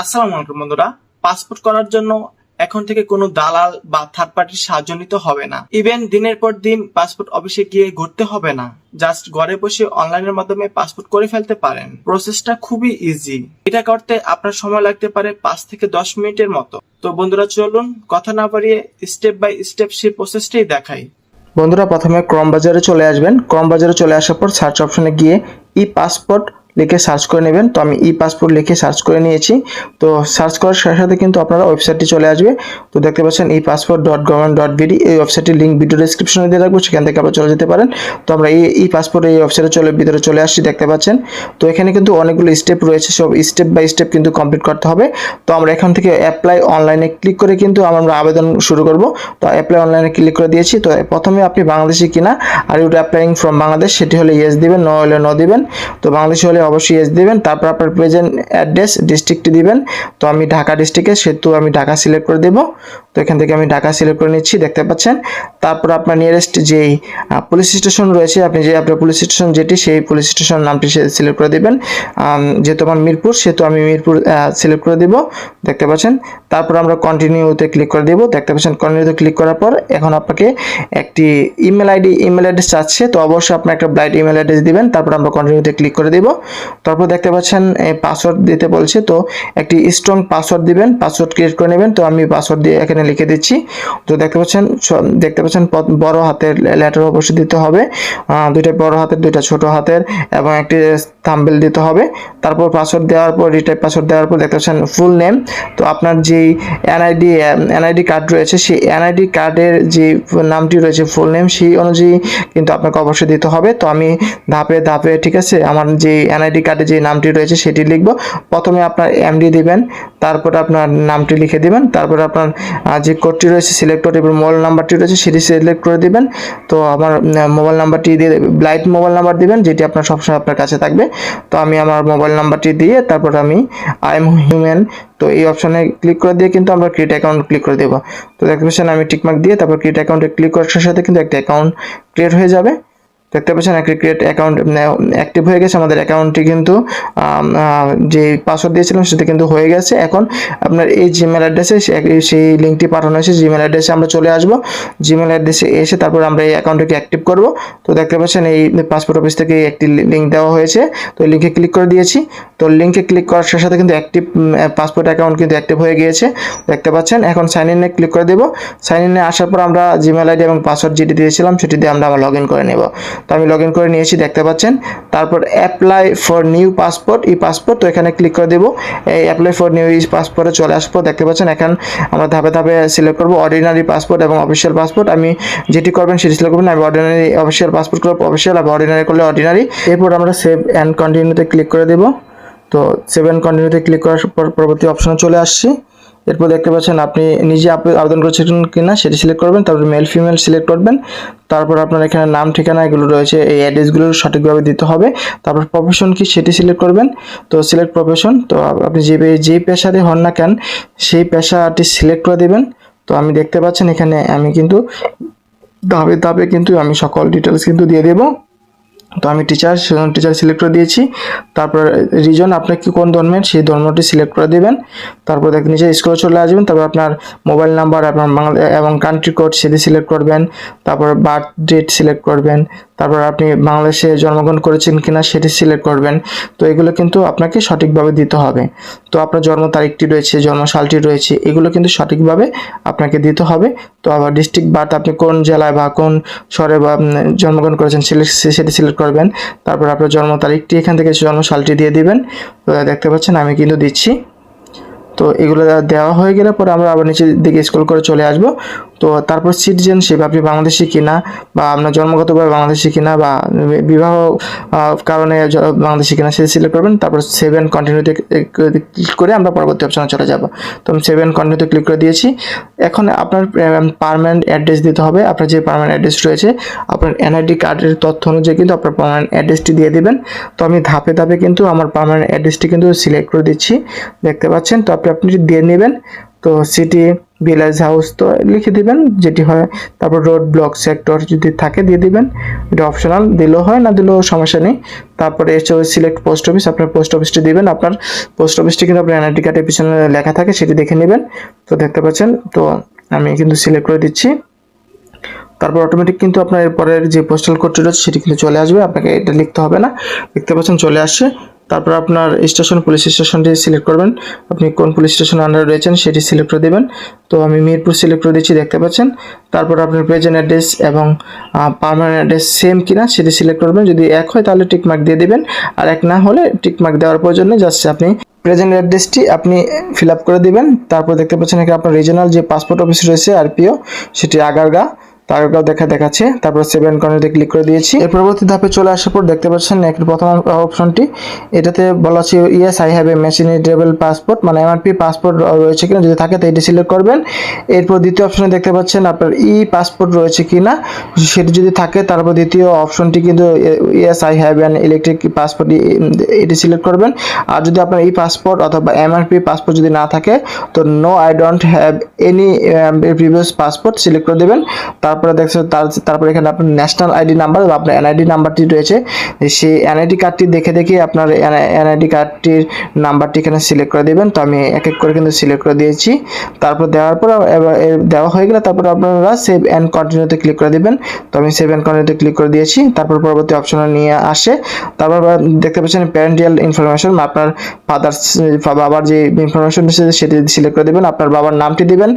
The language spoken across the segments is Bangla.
আসসালামু আলাইকুম বন্ধুরা। পাসপোর্ট করার জন্য এখন থেকে কোনো দালাল বা থার্ড পার্টির সাহায্য নিতে হবে না। ইভেন দিনের পর দিন পাসপোর্ট অফিসে গিয়ে ঘুরতে হবে না। জাস্ট ঘরে বসে অনলাইনের মাধ্যমে পাসপোর্ট করে ফেলতে পারেন। প্রসেসটা খুবই ইজি এটা করতে আপনার সময় লাগতে পারে পাঁচ থেকে দশ মিনিটের মতো। তো বন্ধুরা, চলুন কথা না বাড়িয়ে স্টেপ বাই স্টেপ সেই প্রসেসটাই দেখাই। বন্ধুরা, প্রথমে ক্রম বাজারে চলে আসবেন। ক্রম বাজারে চলে আসার পর সার্চ অপশনে গিয়ে ই পাসপোর্ট লিখে সার্চ করে নেবেন। তো আমি ই পাসপোর্ট লিখে সার্চ করে নিয়েছি। তো সার্চ করার সাথে সাথে কিন্তু আপনারা ওয়েবসাইটটি চলে আসবে। তো দেখতে পাচ্ছেন e passport dot government dot BD এই ওয়েবসাইটের লিঙ্ক ভিডিও ডিসক্রিপশনে দিয়ে রাখব। সেখান থেকে আপনারা চলে যেতে পারেন। তো আমরা এই ই পাসপোর্ট এই ওয়েবসাইটে চলে, ভিতরে চলে আসছি, দেখতে পাচ্ছেন। তো এখানে কিন্তু অনেকগুলো স্টেপ রয়েছে। সব স্টেপ বাই স্টেপ কিন্তু কমপ্লিট করতে হবে। তো আমরা এখান থেকে অ্যাপ্লাই অনলাইনে ক্লিক করে কিন্তু আমরা আবেদন শুরু করব। তো অ্যাপ্লাই অনলাইনে ক্লিক করে দিয়েছি। তো প্রথমে আপনি বাংলাদেশি কিনা are you applying from Bangladesh সেটি হলে ইয়েস দিবেন, ন হলে ন দিবেন। তো বাংলাদেশি হলে অবশ্যই এস দিবেন। তারপর আপনার প্রেজেন্ট অ্যাড্রেস ডিস্ট্রিক্টটি দিবেন। তো আমি ঢাকা ডিস্ট্রিক্টে সেহেতু আমি ঢাকা সিলেক্ট করে দেব। তো এখান থেকে আমি ঢাকা সিলেক্ট করে নিচ্ছি, দেখতে পাচ্ছেন। তারপর আপনার নিয়ারেস্ট যেই পুলিশ স্টেশন রয়েছে, আপনি যে, আপনার পুলিশ স্টেশন যেটি, সেই পুলিশ স্টেশন নামটি সিলেক্ট করে দেবেন। যেহেতু আমার মিরপুর, সেহেতু আমি মিরপুর সিলেক্ট করে দেব। দেখতে পাচ্ছেন? তারপর আমরা কন্টিনিউতে ক্লিক করে দেব। দেখতে পাচ্ছেন কন্টিনিউতে ক্লিক করার পর এখন আপনাকে একটি ইমেল আইডি ইমেল অ্যাড্রেস চাচ্ছে। তো অবশ্যই আপনার একটা ব্লাইট ইমেল অ্যাড্রেস দিবেন, তারপর আমরা কন্টিনিউতে ক্লিক করে দেব। তারপর দেখতে পাচ্ছেন পাসওয়ার্ড দিতে বলছে। তো একটি স্ট্রং পাসওয়ার্ড দিবেন পাসওয়ার্ড ক্রিয়েট করে নেবেন। তো আমি পাসওয়ার্ড দিয়ে এখানে লিখে দিচ্ছি। তো দেখতে পাচ্ছেন দেখতে পাচ্ছেন বড় হাতের লেটার অবশ্যই দিতে হবে। দুইটা বড় হাতের, দুইটা ছোট হাতের এবং একটি থাম্বেল দিতে হবে। তারপর পাসওয়ার্ড দেওয়ার পর রিটাইপ পাসওয়ার্ড দেওয়ার পর দেখতে পাচ্ছেন ফুল নেম তো আপনার যেই এনআইডি এনআইডি কার্ড রয়েছে, সেই এনআইডি কার্ডের যে নামটি রয়েছে ফুল নেম সেই অনুযায়ী কিন্তু আপনাকে অবশ্যই দিতে হবে। তো আমি ধাপে ধাপে, ঠিক আছে, আমার যে এনআইডি কার্ডে যে নামটি রয়েছে, সেটি লিখব। প্রথমে আপনার এমডি দিবেন, তারপর আপনার নামটি লিখে দিবেন, তারপর আপনার আহ, যে কোডটি রয়েছে সিলেক্ট করে এবং মোবাইল নাম্বারটি রয়েছে সেটি সিলেক্ট করে দিবেন। তো আমার মোবাইল নাম্বারটি দিয়ে ব্লাইট মোবাইল নাম্বার দিবেন যেটি আপনার সবসময় আপনার কাছে থাকবে। তো আমি আমার মোবাইল নাম্বারটি দিয়ে তারপর আমি আই এম হিউম্যান তো এই অপশনে ক্লিক করে দিয়ে কিন্তু আমরা ক্রিয়েট অ্যাকাউন্ট ক্লিক করে দেবো। তো দেখতে পাচ্ছেন আমি টিকমার্ক দিয়ে তারপর ক্রিয়েট অ্যাকাউন্টে ক্লিক করার সাথে সাথে কিন্তু একটা অ্যাকাউন্ট ক্রিয়েট হয়ে যাবে। দেখতে পাচ্ছেন ক্রিয়েট অ্যাকাউন্ট অ্যাক্টিভ হয়ে গেছে আমাদের অ্যাকাউন্টটি কিন্তু যে পাসওয়ার্ড দিয়েছিলাম সেটা কিন্তু হয়ে গেছে। এখন আপনার এই জিমেল অ্যাড্রেসে সেই লিঙ্কটি পাঠানো হয়েছে। জিমেল অ্যাড্রেসে আমরা চলে আসব। জিমেল অ্যাড্রেসে এসে তারপর আমরা এই অ্যাকাউন্টটিকে অ্যাক্টিভ করব। তো দেখতে পাচ্ছেন, এই পাসপোর্ট অফিস থেকে একটি লিঙ্ক দেওয়া হয়েছে। তো লিঙ্কে ক্লিক করে দিয়েছি। তো লিঙ্কে ক্লিক করার সাথে সাথে কিন্তু অ্যাক্টিভ পাসপোর্ট অ্যাকাউন্ট কিন্তু অ্যাক্টিভ হয়ে গিয়েছে। দেখতে পাচ্ছেন, এখন সাইন ইনে ক্লিক করে দেবো। সাইন ইনে আসার পর আমরা জিমেল আইডি এবং পাসওয়ার্ড যেটি দিয়েছিলাম সেটি দিয়ে আমরা আবার লগ ইন করে নেব। তো আমি লগ ইন করে নিয়েছি, দেখতে পাচ্ছেন। তারপর apply for new passport e passport তো এখানে ক্লিক করে দেবো। এই অ্যাপ্লাই ফর নিউ ই পাসপোর্টে চলে আসব, দেখতে পাচ্ছেন, এখন আমরা ধাপে ধাপে সিলেক্ট করব অর্ডিনারি পাসপোর্ট এবং অফিসিয়াল পাসপোর্ট আমি যেটি করবেন সেটি সিলেক্ট করবেন আমি অর্ডিনারি অফিসিয়াল পাসপোর্ট করব অফিসিয়াল আর অর্ডিনারি করলে অর্ডিনারি এরপর আমরা সেভ অ্যান্ড কন্টিনিউতে ক্লিক করে দেবো। তো সেভ অ্যান্ড কন্টিনিউতে ক্লিক করার পর পরবর্তী অপশনে চলে আসছি। এরপর দেখতে পাচ্ছেন আপনি নিজে আবেদন করেছেন কিনা সেটি সিলেক্ট করবেন, তারপর মেল ফিমেল সিলেক্ট করবেন, তারপর আপনার এখানে নাম, ঠিকানা এগুলো রয়েছে, এই অ্যাড্রেসগুলো সঠিকভাবে দিতে হবে, তারপর প্রফেশন কি সেটি সিলেক্ট করবেন, তো সিলেক্ট প্রফেশন তো আপনি যে যে পেশাতে হন না কেন, সেই পেশাটি সিলেক্ট করে দেবেন, তো আমি দেখতে পাচ্ছেন এখানে আমি কিন্তু ধাপে ধাপে কিন্তু আমি সকল ডিটেলস কিন্তু দিয়ে দেবো। তো আমি টিচার টিচার সিলেক্ট করে দিয়েছি। তারপর রিজন আপনি কি কোন ধর্মের, সেই ধর্মটি সিলেক্ট করে দেবেন। তারপর দেখ নিচে স্ক্রল চলে আসবেন, তারপর আপনার মোবাইল নাম্বার আপনার বাংলা এবং কান্ট্রি কোড সেটি সিলেক্ট করবেন। তারপর বার্থ ডেট সিলেক্ট করবেন। তারপর আপনি বাংলাদেশে জন্মগ্রহণ করেছেন কিনা সেটি সিলেক্ট করবেন। তো এগুলো কিন্তু আপনাকে সঠিকভাবে দিতে হবে। তো আপনার জন্ম তারিখটি রয়েছে জন্ম সালটি রয়েছে, এগুলো কিন্তু সঠিকভাবে আপনাকে দিতে হবে। তো আবার ডিস্ট্রিক্ট বার্থ আপনি কোন জেলায় বা কোন শহরে বা জন্মগ্রহণ করেছেন সেটি সিলেক্ট করবেন। তারপর আপনার জন্ম তারিখটি এখান থেকে জন্ম সালটি দিয়ে দিবেন। তো দেখতে পাচ্ছেন আমি কিন্তু দিচ্ছি। তো এগুলো দেওয়া হয়ে গেলে পরে আমরা আবার নিচের দিকে স্ক্রল করে চলে আসব। তো তারপর সিটিজেনশিপ আপনি বাংলাদেশি কিনা বা আপনার জন্মগতভাবে বাংলাদেশি কিনা বা বিবাহ কারণে বাংলাদেশি কিনা সেটা সিলেক্ট করবেন। তারপর সেভেন কন্টিনিউতে ক্লিক করে আমরা পরবর্তী অপশনে চলে যাব। তো আমি সেভেন কন্টিনিউতে ক্লিক করে দিয়েছি। এখন আপনার পারমানেন্ট অ্যাড্রেস দিতে হবে। আপনার যে পারমানেন্ট অ্যাড্রেস রয়েছে, আপনার এনআইডি কার্ডের তথ্য অনুযায়ী কিন্তু আপনার পারমানেন্ট অ্যাড্রেসটি দিয়ে দেবেন। তো আমি ধাপে ধাপে কিন্তু আমার পারমানেন্ট অ্যাড্রেসটি কিন্তু সিলেক্ট করে দিচ্ছি। দেখতে পাচ্ছেন? তো আপনি আপনি দিয়ে নেবেন, তো সিটি ভিলেজ হাউস তো লিখে দিবেন, যেটি হয়। তারপর রোড ব্লক সেক্টর যদি থাকে, দিয়ে দিবেন। এটা অপশনাল দিলেও হয়, না দিলেও সমস্যা নেই। তারপরে এসে সিলেক্ট পোস্ট অফিস আপনার পোস্ট অফিসটি দিবেন। আপনার পোস্ট অফিসটি কিন্তু আপনার এনআইডি কার্ডের পিছনে লেখা থাকে, সেটি দেখে নেবেন। তো দেখতে পাচ্ছেন, তো আমি কিন্তু সিলেক্ট করে দিচ্ছি। তারপর অটোমেটিক কিন্তু আপনার এরপরের যে পোস্টাল কোডটি রয়েছে, সেটি কিন্তু চলে আসবে। আপনাকে এটা লিখতে হবে না। দেখতে পাচ্ছেন, চলে আসছে। তারপর আপনার স্টেশন, পুলিশ স্টেশনটি সিলেক্ট করবেন। আপনি কোন পুলিশ স্টেশন আন্ডারে রয়েছেন সেটি সিলেক্ট করে দেবেন। তো আমি মিরপুর সিলেক্ট করে দিচ্ছি, দেখতে পাচ্ছেন। তারপর আপনার প্রেজেন্ট অ্যাড্রেস এবং পারমানেন্ট অ্যাড্রেস সেম কিনা সেটি সিলেক্ট করবেন। যদি এক হয় তাহলে টিকমার্ক দিয়ে দিবেন। আর এক না হলে টিকমার্ক দেওয়ার প্রয়োজন জাস্ট আপনি প্রেজেন্ট অ্যাড্রেসটি আপনি ফিল করে দিবেন। তারপর দেখতে পাচ্ছেন এখানে আপনার রিজনাল যে পাসপোর্ট অফিস রয়েছে আরপিও সেটি আগারগা। তারকাও দেখা দেখাচ্ছে, তারপর সেভেন কর্নারে ক্লিক করে দিয়েছি। এর পরবর্তী ধাপে চলে আসার পর দেখতে পাচ্ছেন একটা প্রথম অপশনটি এটাতে বলা আছে yes I have a machine readable passport মানে এমআরপি পাসপোর্ট রয়েছে কিনা, যদি থাকে তো এটি সিলেক্ট করবেন। এরপর দ্বিতীয় অপশনে দেখতে পাচ্ছেন আপনার ই পাসপোর্ট রয়েছে কিনা, সেটি যদি থাকে, তারপর দ্বিতীয় অপশনটি কিন্তু yes I have an electric passport এটি সিলেক্ট করবেন। আর যদি আপনার ই পাসপোর্ট অথবা এমআরপি পাসপোর্ট যদি না থাকে, তো no I don't have any previous passport select করে দেবেন। তারপরে দেখছেন তার তারপরে এখানে আপনার ন্যাশনাল আইডি নাম্বার বা আপনার এনআইডি নাম্বারটি রয়েছে। সেই এনআইডি কার্ডটি দেখে দেখে আপনার এনআইডি কার্ডটির নাম্বারটি এখানে সিলেক্ট করে দেবেন। তো আমি এক এক করে কিন্তু সিলেক্ট করে দিয়েছি। তারপর দেওয়ার পর দেওয়া হয়ে গেলে তারপর আপনারা সেভ অ্যান্ড কন্টিনিউতে ক্লিক করে দেবেন। তো আমি সেভ অ্যান্ড কন্টিনিউতে ক্লিক করে দিয়েছি। তারপর পরবর্তী অপশনে নিয়ে আসে। তারপর দেখতে পাচ্ছেন প্যারেন্টিয়াল ইনফরমেশন আপনার ফাদার বাবার যে ইনফরমেশন সেটি সিলেক্ট করে দেবেন। আপনার বাবার নামটি দিবেন।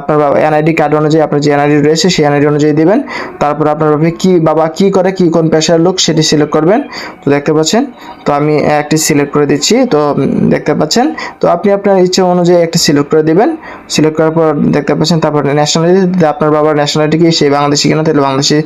আপনার বাবা এনআইডি কার্ড অনুযায়ী আপনার যে এনআইডি রয়েছে, সেই এনআইডি অনুযায়ী দেবেন। তারপর আপনার বাবা কি বাবা কি করে, কি কোন পেশার লোক সেটি সিলেক্ট করবেন। তো দেখতে পাচ্ছেন, তো আমি একটি সিলেক্ট করে দিচ্ছি। তো দেখতে পাচ্ছেন, তো আপনি আপনার ইচ্ছা অনুযায়ী একটি সিলেক্ট করে দিবেন। সিলেক্ট করার পর দেখতে পাচ্ছেন, তারপর ন্যাশনালিটি আপনার বাবার ন্যাশনালিটি কি? সেই বাংলাদেশি কিনা? তাহলে বাংলাদেশি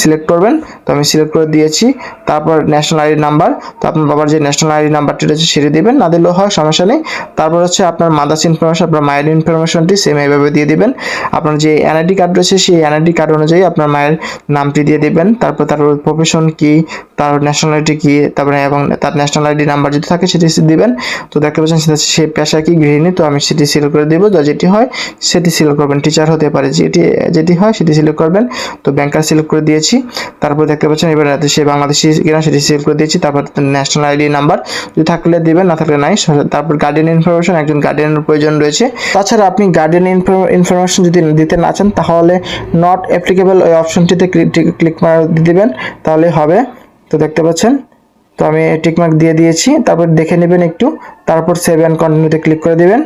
সিলেক্ট করবেন। তো আমি সিলেক্ট করে দিয়েছি। তারপর ন্যাশনাল আইডি নাম্বার তো আপনার বাবার যে ন্যাশনাল আইডি নাম্বারটি রয়েছে সেটি দিবেন। না দিলেও হয়, সমস্যা নেই। তারপর হচ্ছে আপনার মাদার্স ইনফরমেশন আপনার মায়ের ইনফরমেশনটি সেম এইভাবে দিয়ে দিবেন। আপনার যে এনআইডি কার্ড রয়েছে, সেই এনআইডি কার্ড অনুযায়ী আপনার মায়ের নামটি দিয়ে দিবেন। তারপর তার প্রফেশন কি, তার ন্যাশনালিটি কি, তারপরে এবং তার ন্যাশনাল আইডি নাম্বার যদি থাকে সেটি দিবেন। তো দেখতে পাচ্ছেন সেটা সে পেশা কি গৃহিণী, তো আমি সেটি সিলেক্ট করে দেবো। যেটি হয় সেটি সিলেক্ট করবেন। টিচার হতে পারে যেটি যেটি হয় সেটি সিলেক্ট করবেন। তো ব্যাংকার সিলেক্ট করে দিয়েছি। তারপর দেখতে পাচ্ছেন এবার সে বাংলাদেশি কিনা সেটি সিলেক্ট করে দিয়েছি। তারপর ন্যাশনাল আইডি নাম্বার যদি থাকলে দিবেন, না থাকলে নাই। তারপর গার্ডিয়ান ইনফরমেশন একজন গার্ডিয়ানের প্রয়োজন রয়েছে। তাছাড়া আপনি গার্ডিয়ান ইনফরমেশন যদি দিতে না চান, তাহলে নট অ্যাপ্লিকেবল ওই অপশনটিতে ক্লিক দিবেন, তাহলে হবে। তো দেখতে পাচ্ছেন, তো আমি টিকমার্ক দিয়ে দিয়েছি, তারপর দেখে নেবেন একটু, তারপর সেভ অ্যান্ড কন্টিনিউতে ক্লিক করে দিবেন।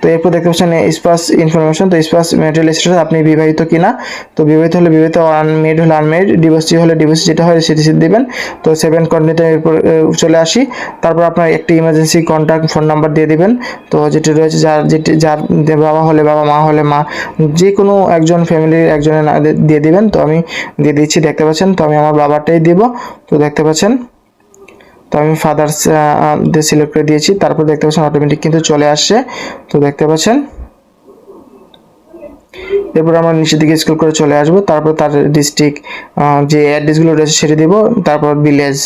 তো এরপর দেখতে পাচ্ছেন স্পাস ইনফরমেশন, তো স্পাস মেটেরিয়াল স্ট্যাটাস আপনি বিবাহিত কিনা? তো বিবাহিত হলে বিবাহিত আনমেড হলে আনমেড ডিভোর্সি হলে ডিভোর্সি, যেটা হয় সেটি দিবেন। তো সেভেন কন্টিনিউতে এরপর চলে আসি। তারপর আপনার একটি ইমার্জেন্সি কন্ট্যাক্ট ফোন নাম্বার দিয়ে দিবেন। তো যেটি রয়েছে, যার যেটি, যার বাবা হলে বাবা, মা হলে মা যে কোনো একজন ফ্যামিলির একজনের দিয়ে দিবেন। তো আমি দিয়ে দিচ্ছি, দেখতে পাচ্ছেন। তো আমি আমার বাবাটাই দিব। তো দেখতে পাচ্ছেন তো আমি ফাদার্স দিয়ে সিলেক্ট করে দিয়েছি, তারপর দেখতে পাচ্ছেন অটোমেটিক কিন্তু চলে আসছে। তো দেখতে পাচ্ছেন? এরপর আমরা নিচের দিকে স্ক্রল করে চলে আসব। তারপর তার ডিস্ট্রিক্ট যে অ্যাড্রেসগুলো রয়েছে সেটি দিব। তারপর ভিলেজ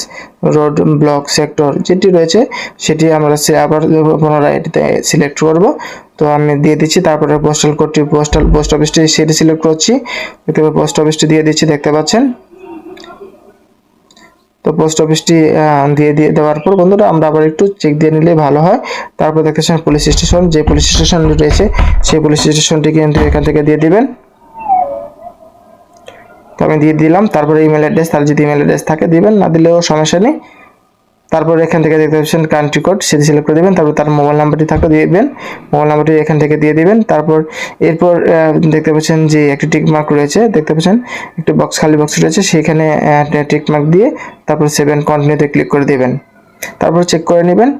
রোড ব্লক সেক্টর যেটি রয়েছে, সেটি আমরা আবার পুনরায় এটিতে সিলেক্ট করব। তো আমি দিয়ে দিচ্ছি, তারপরে পোস্টাল কোডটি পোস্টাল পোস্ট অফিসটি সেটি সিলেক্ট করছি। পোস্ট অফিসটি দিয়ে দিচ্ছি, দেখতে পাচ্ছেন? তো পোস্ট অফিসটি দিয়ে দিয়ে দেওয়ার পর বন্ধুরা আমরা আবার একটু চেক দিয়ে নিলে ভালো হয়। তারপর দেখতেছেন পুলিশ স্টেশন যে পুলিশ স্টেশন রয়েছে, সেই পুলিশ স্টেশনটি কিন্তু এখান থেকে দিয়ে দিবেন। তো আমি দিয়ে দিলাম, তারপরে ইমেল অ্যাড্রেস তার যদি ইমেল অ্যাড্রেস থাকে দিবেন, না দিলেও সমস্যা নেই। তারপর এখান থেকে দেখতে পাচ্ছেন কান্ট্রি কোড সেটি সিলেক্ট করে দেবেন, তারপর তার মোবাইল নাম্বারটি থাকলে দিয়ে দিবেন মোবাইল নাম্বারটি এখান থেকে দিয়ে দিবেন, তারপর এরপর দেখতে পাচ্ছেন যে একটি টিকমার্ক রয়েছে, দেখতে পাচ্ছেন একটি বক্স খালি বক্স রয়েছে, সেখানে টিকমার্ক দিয়ে তারপর সেভেন কন্টিনিউতে ক্লিক করে দেবেন। তারপর চেক করে নেবেন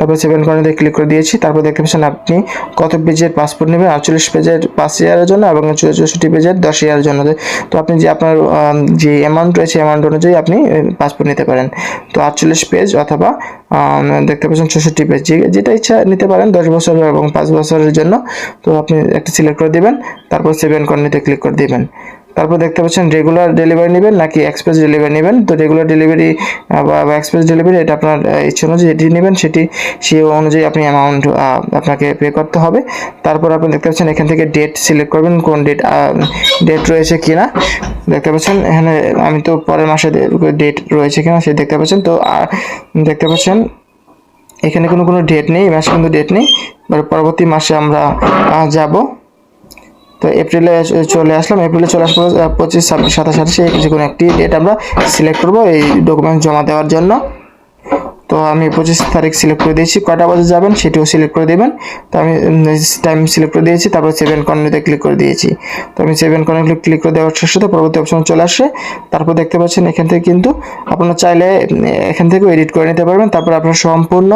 তারপর সেভেন কর্নারে ক্লিক করে দিয়েছি। তারপর দেখতে পাচ্ছেন আপনি কত পেজের পাসপোর্ট নেবেন? আটচল্লিশ পেজের পাঁচ ইয়ারের জন্য এবং চৌষট্টি পেজের দশ ইয়ারের জন্য। তো আপনি যে আপনার যে অ্যামাউন্ট রয়েছে অ্যামাউন্ট অনুযায়ী আপনি পাসপোর্ট নিতে পারেন। তো আটচল্লিশ পেজ অথবা দেখতে পাচ্ছেন চৌষট্টি পেজ। যেটা ইচ্ছা নিতে পারেন দশ বছর এবং পাঁচ বছরের জন্য। তো আপনি একটা সিলেক্ট করে দিবেন, তারপর সেভেন কর্নারে ক্লিক করে দিবেন। তারপর দেখতে পাচ্ছেন রেগুলার ডেলিভারি নেবেন নাকি এক্সপ্রেস ডেলিভারি নেবেন? তো রেগুলার ডেলিভারি বা এক্সপ্রেস ডেলিভারি এটা আপনার ইচ্ছে অনুযায়ী যেটি নেবেন সেটি সেই অনুযায়ী আপনি অ্যামাউন্ট আপনাকে পে করতে হবে। তারপর আপনি দেখতে পাচ্ছেন এখান থেকে ডেট সিলেক্ট করবেন, কোন ডেট ডেট রয়েছে কিনা। দেখতে পাচ্ছেন এখানে আমি তো পরের মাসে ডেট রয়েছে কিনা সে দেখতে পাচ্ছেন। তো দেখতে পাচ্ছেন এখানে কোনো কোনো ডেট নেই এই মাসে কিন্তু ডেট নেই। পরবর্তী মাসে আমরা যাব। তো এপ্রিলে চলে আসলাম। এপ্রিলে চলে আসব পঁচিশ, ছাব্বিশ, সাতাশ, আঠাশে যে কোনো একটি ডেট আমরা সিলেক্ট করব এই ডকুমেন্ট জমা দেওয়ার জন্য। তো আমি পঁচিশ তারিখ সিলেক্ট করে দিয়েছি। কয়টা বাজে যাবেন সেটিও সিলেক্ট করে দেবেন। তো আমি টাইম সিলেক্ট করে দিয়েছি, তারপর সেভেন কর্নারে ক্লিক করে দিয়েছি। তো আমি সেভেন কর্নারে ক্লিক করে দেওয়ার সাথে সাথে পরবর্তী অপশন চলে আসে। তারপর দেখতে পাচ্ছেন এখান থেকে কিন্তু আপনারা চাইলে এখান থেকেও এডিট করে নিতে পারবেন। তারপর আপনার সম্পূর্ণ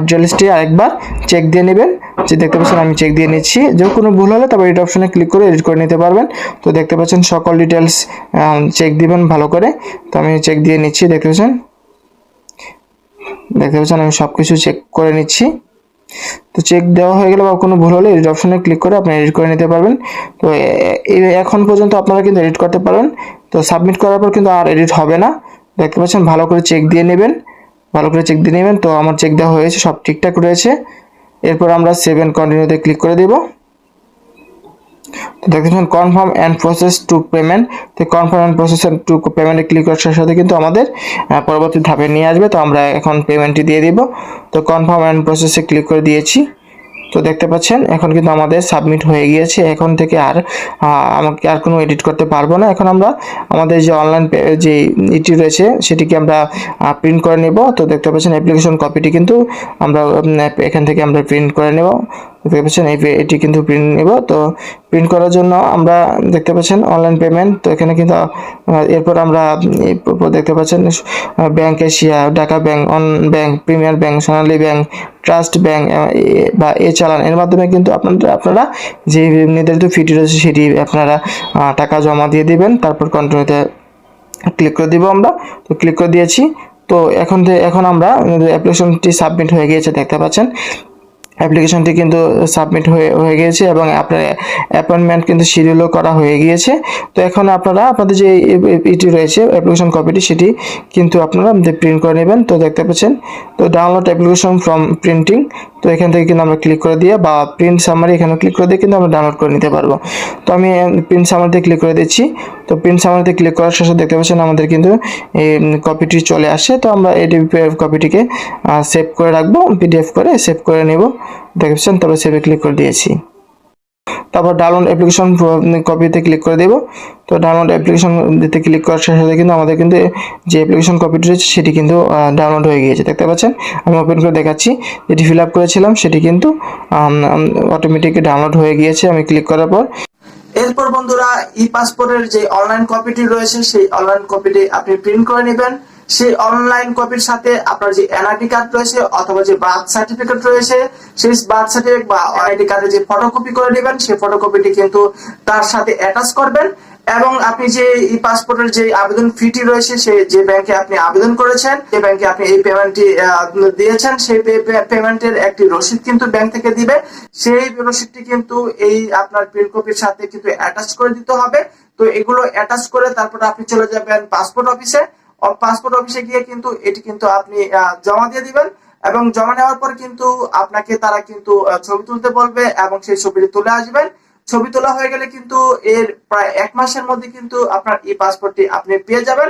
ডিটেলসটি আরেকবার চেক দিয়ে নেবেন। যে দেখতে পাচ্ছেন আমি চেক দিয়ে নিচ্ছি। যে কোনো ভুল হলে তারপর এডিট অপশনে ক্লিক করে এডিট করে নিতে পারবেন। তো দেখতে পাচ্ছেন সকল ডিটেলস চেক দিবেন ভালো করে। তো আমি চেক দিয়ে নিচ্ছি, দেখতে পাচ্ছেন? দেখতে পাচ্ছেন, আমি সব কিছু চেক করে নিচ্ছি। তো চেক দেওয়া হয়ে গেলে বা কোনো ভুল হলে এডিট অপশনে ক্লিক করে আপনি এডিট করে নিতে পারবেন। তো এখন পর্যন্ত আপনারা কিন্তু এডিট করতে পারবেন। তো সাবমিট করার পর কিন্তু আর এডিট হবে না। দেখতে পাচ্ছেন, ভালো করে চেক দিয়ে নেবেন। ভালো করে চেক দিয়ে নেবেন। তো আমার চেক দেওয়া হয়েছে, সব ঠিকঠাক রয়েছে। এরপর আমরা সেভেন কন্টিনিউতে ক্লিক করে দেবো। তো দেখতে confirm and process to payment তো কনফার্ম অ্যান্ড প্রসেস টু পেমেন্টে ক্লিক করার সাথে সাথে কিন্তু আমাদের পরবর্তী ধাপে নিয়ে আসবে। তো আমরা এখন পেমেন্টটি দিয়ে দিব। তো কনফার্ম অ্যান্ড প্রসেসে ক্লিক করে দিয়েছি। তো দেখতে পাচ্ছেন, এখন কিন্তু আমাদের সাবমিট হয়ে গিয়েছে। এখন থেকে আর আমাকে আর কোনো এডিট করতে পারব না। এখন আমরা আমাদের যে অনলাইন যে ইটি রয়েছে, সেটিকে আমরা প্রিন্ট করে নেব। তো দেখতে পাচ্ছেন অ্যাপ্লিকেশন কপিটি কিন্তু আমরা এখান থেকে আমরা প্রিন্ট করে নেব। দেখতে পাচ্ছেন, এই এটি কিন্তু প্রিন্ট নেব। তো প্রিন্ট করার জন্য আমরা দেখতে পাচ্ছেন অনলাইন পেমেন্ট তো এখানে কিন্তু এরপর আমরা দেখতে পাচ্ছেন Bank Asia Dhaka Bank One Bank Premier Bank Sonali Bank Trust Bank বা এ চালান এর মাধ্যমে কিন্তু আপনারা আপনারা যে নির্ধারিত ফিটি রয়েছে সেটি আপনারা টাকা জমা দিয়ে দিবেন। তারপর কন্টিনিউতে ক্লিক করে দিব আমরা। তো ক্লিক করে দিয়েছি। তো এখন এখন আমরা অ্যাপ্লিকেশনটি সাবমিট হয়ে গিয়েছে, দেখতে পাচ্ছেন। অ্যাপ্লিকেশনটি কিন্তু সাবমিট হয়ে হয়ে গিয়েছে এবং আপনার অ্যাপয়েন্টমেন্ট কিন্তু শিডিউলও করা হয়ে গিয়েছে। তো এখন আপনারা, আপনাদের যে ইটি রয়েছে, অ্যাপ্লিকেশন কপিটি, সেটি কিন্তু আপনারা প্রিন্ট করে নেবেন। তো দেখতে পাচ্ছেন, তো ডাউনলোড অ্যাপ্লিকেশন ফ্রম প্রিন্টিং। তো এখান থেকে কিন্তু আমরা ক্লিক করে দিয়ে, বা প্রিন্ট সামারি এখানে ক্লিক করে দিয়ে কিন্তু আমরা ডাউনলোড করে নিতে পারব। তো আমি প্রিন্ট সামারিতে ক্লিক করে দিচ্ছি। তো প্রিন্ট সামারিতে ক্লিক করার শেষে দেখতে পাচ্ছেন, আমাদের কিন্তু এই কপিটি চলে আসে। তো আমরা এই কপিটিকে সেভ করে রাখব পিডিএফ করে সেভ করে নেব। পাচ্ছেন তারপর সেভে ক্লিক করে দিয়েছি। তারপর ডাউনলোড অ্যাপ্লিকেশন কপিতে ক্লিক করে দেব। তো ডাউনলোড অ্যাপ্লিকেশন দিতে ক্লিক করার সাথে সাথে কিন্তু আমাদের কিন্তু যে অ্যাপ্লিকেশন কপিটি রয়েছে, সেটি কিন্তু ডাউনলোড হয়ে গিয়েছে। দেখতে পাচ্ছেন? আমি ওপেন করে দেখাচ্ছি। যেটি ফিল আপ করেছিলাম, সেটি কিন্তু অটোমেটিক ডাউনলোড হয়ে গিয়েছে আমি ক্লিক করার পর। এরপর বন্ধুরা ই পাসপোর্টের যে অনলাইন কপিটি রয়েছে, সেই অনলাইন কপিটি আপনি প্রিন্ট করে নেবেন। সেই অনলাইন কপির সাথে আপনার যে এনআইডি কার্ড রয়েছে অথবা যে বার্থ সার্টিফিকেট রয়েছে, সেই বার্থ সার্টিফিকেট বা আইডি কার্ডের যে ফটোকপি করে নেবেন, সেই ফটোকপিটি কিন্তু তার সাথে অ্যাটাচ করবেন এবং আপনি যে ই পাসপোর্টের যে আবেদন ফিটি রয়েছে সেই যে ব্যাংকে আপনি আবেদন করেছেন, যে ব্যাংকে আপনি এই পেমেন্টটি দিয়েছেন, সেই পেমেন্টের একটি রসিদ কিন্তু ব্যাংক থেকে দিবে। সেই রসিদটি কিন্তু এই আপনার প্রিন্ট কপির সাথে কিন্তু অ্যাটাচ করে দিতে হবে। তো এগুলো অ্যাটাচ করে তারপর আপনি চলে যাবেন পাসপোর্ট অফিসে পাসপোর্ট অফিসে গিয়ে কিন্তু এটি কিন্তু আপনি জমা দিয়ে দিবেন এবং জমা নেওয়ার পর কিন্তু আপনাকে তারা কিন্তু ছবি তুলতে বলবে এবং সেই ছবিটি তুলে আসবেন। ছবি তোলা হয়ে গেলে কিন্তু এর প্রায় এক মাসের মধ্যে কিন্তু আপনার ই পাসপোর্টটি আপনি পেয়ে যাবেন।